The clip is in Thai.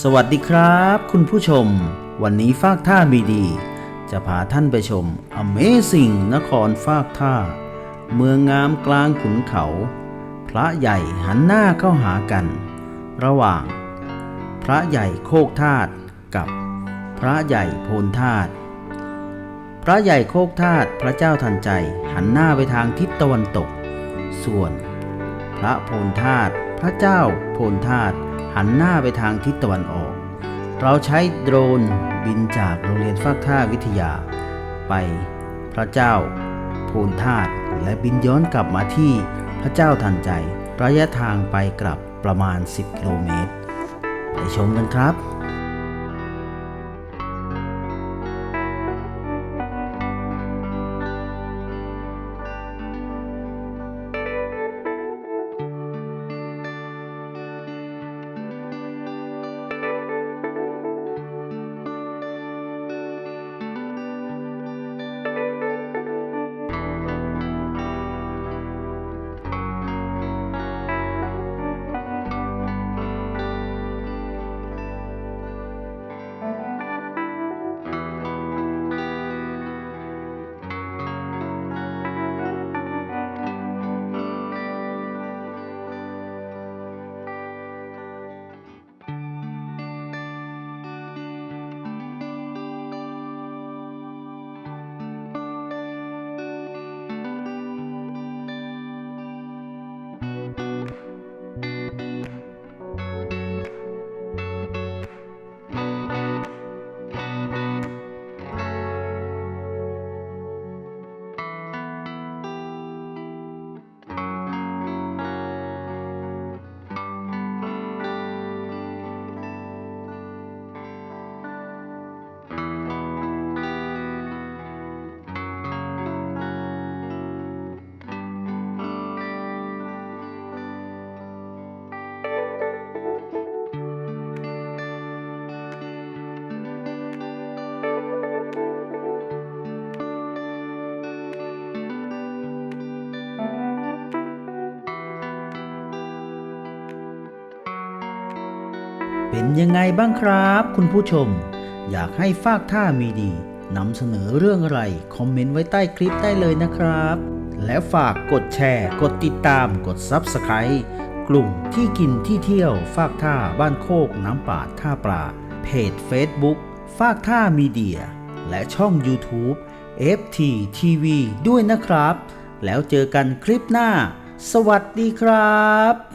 สวัสดีครับ คุณผู้ชม วันนี้ฟากท่ามีดี จะพาท่านไปชม Amazing นครฟากท่า เมืองงามกลางขุนเขา พระใหญ่หันหน้าเข้าหากัน ระหว่าง พระใหญ่โคกธาตุกับพระใหญ่โพนธาตุพระใหญ่โคกธาตุพระเจ้าทันใจหันหน้าไปทางทิศตะวันตก ส่วน พระโพนธาตุ พระเจ้าโพนธาตุหันหน้าไปทางทิศตะวันออก เราใช้โดรนบินจากโรงเรียนฟากท่าวิทยา ไปพระเจ้าโพนธาตุและบินย้อนกลับมาที่พระเจ้าทันใจ ระยะทางไปกลับประมาณ 10 กิโลเมตร ไปชมกันครับ เป็นยังไงบ้างครับ คุณผู้ชม อยากให้ฟากท่ามีดีนำเสนอเรื่องอะไร คอมเมนต์ไว้ใต้คลิปได้เลยนะครับ และฝากกดแชร์ กดติดตามกด Subscribe กลุ่มที่กินที่เที่ยว ฟากท่าบ้านโคกน้ำป่าท่าปลาเพจ Facebook ฟากท่ามีเดีย และช่อง YouTube FT TV ด้วยนะครับ แล้วเจอกันคลิปหน้า สวัสดีครับ